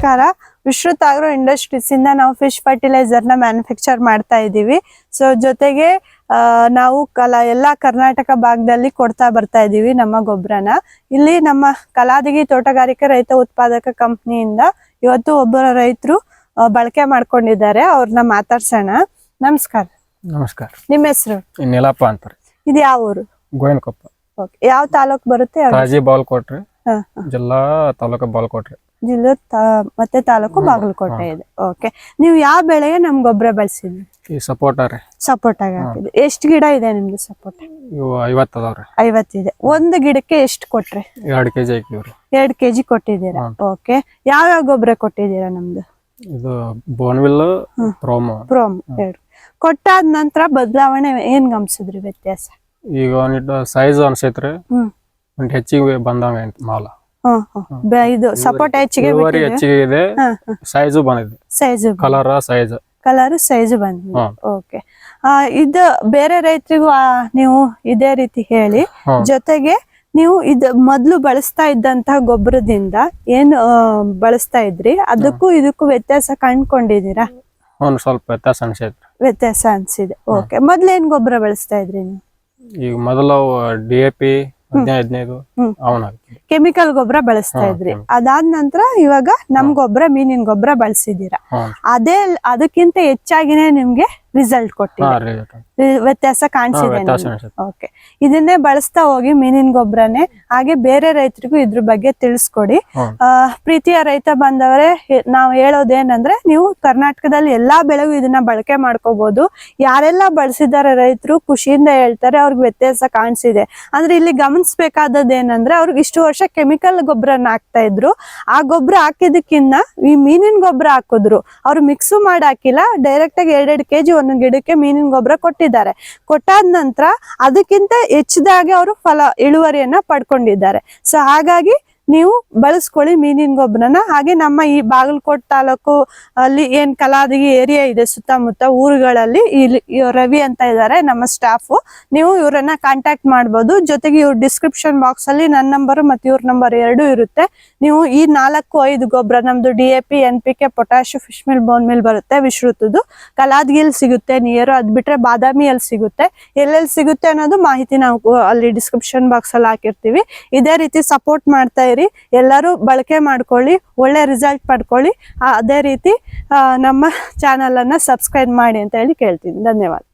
ನಮಸ್ಕಾರ. ವಿಶ್ರುತ್ agro industries ಇಂದ ನಾವು ಫಿಶ್ ಫರ್ಟಿಲೈಸರ್ನ ಮ್ಯಾನುಫ್ಯಾಕ್ಚರ್ ಮಾಡ್ತಾ ಇದ್ದೀವಿ. ಸೊ ಜೊತೆಗೆ ನಾವು ಕಲಾ ಎಲ್ಲಾ ಕರ್ನಾಟಕ ಭಾಗದಲ್ಲಿ ಕೊಡ್ತಾ ಬರ್ತಾ ಇದ್ದೀವಿ ನಮ್ಮ ಗೊಬ್ಬರನ ಇಲ್ಲಿ ನಮ್ಮ ಕಲಾದಗಿ ತೋಟಗಾರಿಕೆ ರೈತ ಉತ್ಪಾದಕ ಕಂಪ್ನಿಯಿಂದ ಇವತ್ತು ಒಬ್ಬರ ರೈತರು ಬಳಕೆ ಮಾಡ್ಕೊಂಡಿದ್ದಾರೆ. ಅವ್ರನ್ನ ಮಾತಾಡ್ಸೋಣ. ನಮಸ್ಕಾರ. ನಮಸ್ಕಾರ. ನಿಮ್ಮ ಹೆಸರು? ಇನ್ನೆಲ್ಲಪ್ಪ ಅಂತಾರೆ ಇದು ಯಾವ ಊರು? ಗೋಯನ್ಕೊಪ್ಪ ಯಾವ ತಾಲೂಕ್ ಬರುತ್ತೆ? ಬಾಲ್ ಕೊಟ್ರಿ ಜಿಲ್ಲಾ ತಾಲೂಕ ಬಾಲ್ ಕೊಟ್ರಿ ಜಿಲ್ಲೆ ಮತ್ತೆ ತಾಲೂಕು ಬಾಗಲಕೋಟೆ ಇದೆ. ಓಕೆ ನೀವು ಯಾವ ಬೆಳೆಗೆ ನಮ್ ಗೊಬ್ಬರ ಬಳಸಿದ್ರಿ? ಈ ಸಪೋಟ ರೀ. ಹಾಕಿದ್ರಿ. ಎಷ್ಟು ಗಿಡ ಇದೆ ನಿಮ್ದು ಸಪೋರ್ಟ್ ಇವು ಐವತ್ತು ಅದಾವ್ರಿ ಐವತ್ತಿದೆ. ಒಂದು ಗಿಡಕ್ಕೆ ಎಷ್ಟು ಕೊಟ್ರಿ? ಎರಡು ಕೆಜಿ ಹಾಕಿವ್ರಿ ಎರಡ್ ಕೆಜಿ ಕೊಟ್ಟಿದ್ದೀರಾ? ಓಕೆ ಯಾವ ಯಾವ ಗೊಬ್ಬರ ಕೊಟ್ಟಿದ್ದೀರಾ ನಮ್ದು? ಇದು ಬೋನ್ವಿಲ್ ಪ್ರೋಮೋ. ಪ್ರೋಮ್ ಎರಡು. ಕೊಟ್ಟಾದ ನಂತರ ಬದಲಾವಣೆ ಏನ್ ಗಮನಿಸಿದ್ರಿ ವ್ಯತ್ಯಾಸ? ಈಗ ಒಂದಿಟ್ಟು ಸೈಜ್ ಅನ್ಸೈತ್ರಿ. ಒಂದ್ ಹೆಚ್ಚಿಗೆ ಬಂದಂಗ ಮಾಲ. ಇದು ಸಪೋರ್ಟ್ ಹೆಚ್ಚಿಗೆ ಇಳುವರಿ ಹೆಚ್ಚಿಗೆ ಇದೆ. ಸೈಜು ಬಂದಿದೆ. Size colour size colour size ಬಂದಿದೆ. ಓಕೆ ಇದು ಬೇರೆ ರೈತರಿಗೂ ನೀವು ಇದೇ ರೀತಿ ಹೇಳಿ. ಜೊತೆಗೆ ನೀವು ಇದು ಮೊದ್ಲು ಬಳಸ್ತಾ ಇದ್ದಂತಹ ಗೊಬ್ಬರದಿಂದ ಏನು ಬಳಸ್ತಾ ಇದ್ರಿ? ಅದಕ್ಕೂ ಇದಕ್ಕೂ ವ್ಯತ್ಯಾಸ ಕಂಡ್ಕೊಂಡಿದ್ದೀರಾ? ಒಂದ್ ಸ್ವಲ್ಪ ವ್ಯತ್ಯಾಸ ಅನ್ಸಿದ್ರೆ ವ್ಯತ್ಯಾಸ ಅನ್ಸಿದೆ. ಓಕೆ ಮೊದ್ಲು ಏನ್ ಗೊಬ್ಬರ ಬಳಸ್ತಾ ಇದ್ರಿ ನೀವು? ಈಗ ಮೊದಲು ಡಿ ಎ ಪಿ ಹದಿನೈದು. ಕೆಮಿಕಲ್ ಗೊಬ್ಬರ ಬಳಸ್ತಾ ಇದ್ರಿ. ಅದಾದ ನಂತರ ಇವಾಗ ನಮ್ ಗೊಬ್ಬರ ಮೀನಿನ ಗೊಬ್ಬರ ಬಳಸಿದೀರಾ. ಅದೇ ಅದಕ್ಕಿಂತ ಹೆಚ್ಚಾಗಿನೇ ನಿಮ್ಗೆ ರಿಸಲ್ಟ್ ಕೊಟ್ಟಿದೆ. ವ್ಯತ್ಯಾಸ ಕಾಣಿಸಿದೆ ಓಕೆ ಇದನ್ನೇ ಬಳಸ್ತಾ ಹೋಗಿ ಮೀನಿನ ಗೊಬ್ಬರನೇ. ಹಾಗೆ ಬೇರೆ ರೈತರಿಗೂ ಇದ್ರ ಬಗ್ಗೆ ತಿಳಿಸ್ಕೊಡಿ. ಪ್ರೀತಿಯ ರೈತ ಬಂದವರೇ ನಾವು ಹೇಳೋದೇನಂದ್ರೆ ನೀವು ಕರ್ನಾಟಕದಲ್ಲಿ ಎಲ್ಲಾ ಬೆಳೆಗೂ ಇದನ್ನ ಬಳಕೆ ಮಾಡ್ಕೋಬಹುದು ಯಾರೆಲ್ಲ ಬಳಸಿದ್ದಾರೆ ರೈತರು ಖುಷಿಯಿಂದ ಹೇಳ್ತಾರೆ ಅವ್ರಿಗೆ ವ್ಯತ್ಯಾಸ ಕಾಣಿಸಿದೆ. ಅಂದ್ರೆ ಇಲ್ಲಿ ಗಮನಿಸ್ಬೇಕಾದದ್ದು ಏನಂದ್ರೆ ಅವ್ರಿಗೆ ಇಷ್ಟು ವರ್ಷ ಕೆಮಿಕಲ್ ಗೊಬ್ಬರನ ಹಾಕ್ತಾ ಇದ್ರು. ಆ ಗೊಬ್ಬರ ಹಾಕಿದಕ್ಕಿನ್ನ ಈ ಮೀನಿನ ಗೊಬ್ಬರ ಹಾಕಿದ್ರು. ಅವ್ರು ಮಿಕ್ಸು ಮಾಡಿ ಹಾಕಿಲ್ಲ ಡೈರೆಕ್ಟ್ ಆಗಿ ಎರಡೆರಡು ಕೆಜಿ ಒಂದೊಂದು ಗಿಡಕ್ಕೆ ಮೀನಿನ ಗೊಬ್ಬರ ಕೊಟ್ಟಿದ್ದಾರೆ. ಕೊಟ್ಟಾದ ನಂತರ ಅದಕ್ಕಿಂತ ಹೆಚ್ಚಿದಾಗೆ ಅವರು ಫಲ, ಇಳುವರಿಯನ್ನ ಪಡ್ಕೊಂಡಿದ್ದಾರೆ. ಸೊ ಹಾಗಾಗಿ ನೀವು ಬಳಸ್ಕೊಳ್ಳಿ ಮೀನಿನ ಗೊಬ್ಬರನ. ಹಾಗೆ ನಮ್ಮ ಈ ಬಾಗಲಕೋಟ್ ತಾಲೂಕು ಅಲ್ಲಿ ಏನ್ ಕಲಾದಗಿ ಏರಿಯಾ ಇದೆ ಸುತ್ತಮುತ್ತ ಊರುಗಳಲ್ಲಿ ಇಲ್ಲಿ ರವಿ ಅಂತ ಇದ್ದಾರೆ ನಮ್ಮ ಸ್ಟಾಫ್. ನೀವು ಇವರನ್ನ ಕಾಂಟ್ಯಾಕ್ಟ್ ಮಾಡ್ಬೋದು. ಜೊತೆಗೆ ಇವ್ರ ಡಿಸ್ಕ್ರಿಪ್ಷನ್ ಬಾಕ್ಸ್ ಅಲ್ಲಿ ನನ್ನ ನಂಬರ್ ಮತ್ತೆ ಇವ್ರ ನಂಬರ್ ಎರಡು ಇರುತ್ತೆ. ನೀವು ಈ ನಾಲ್ಕು ಐದು ಗೊಬ್ಬರ, ನಮ್ದು D A P N P K potash fish meal bone meal ಬರುತ್ತೆ ವಿಶ್ರುತದ್ದು ಕಲಾದ್ಗಿಲ್ ಸಿಗುತ್ತೆ ನಿಯರು ಅದ್ ಬಿಟ್ರೆ ಬಾದಾಮಿಯಲ್ಲಿ ಸಿಗುತ್ತೆ. ಎಲ್ಲೆಲ್ಲಿ ಸಿಗುತ್ತೆ ಅನ್ನೋದು ಮಾಹಿತಿ ನಾವು ಅಲ್ಲಿ ಡಿಸ್ಕ್ರಿಪ್ಷನ್ ಬಾಕ್ಸ್ ಅಲ್ಲಿ ಹಾಕಿರ್ತೀವಿ. ಇದೇ ರೀತಿ ಸಪೋರ್ಟ್ ಮಾಡ್ತಾ ಎಲ್ಲರೂ ಬಳಕೆ ಮಾಡ್ಕೊಳ್ಳಿ, ಒಳ್ಳೆ ರಿಸಲ್ಟ್ ಪಡ್ಕೊಳ್ಳಿ. ಅದೇ ರೀತಿ ನಮ್ಮ ಚಾನಲನ್ನು ಸಬ್ಸ್ಕ್ರೈಬ್ ಮಾಡಿ ಅಂತ ಹೇಳಿ ಕೇಳ್ತೀನಿ. ಧನ್ಯವಾದ.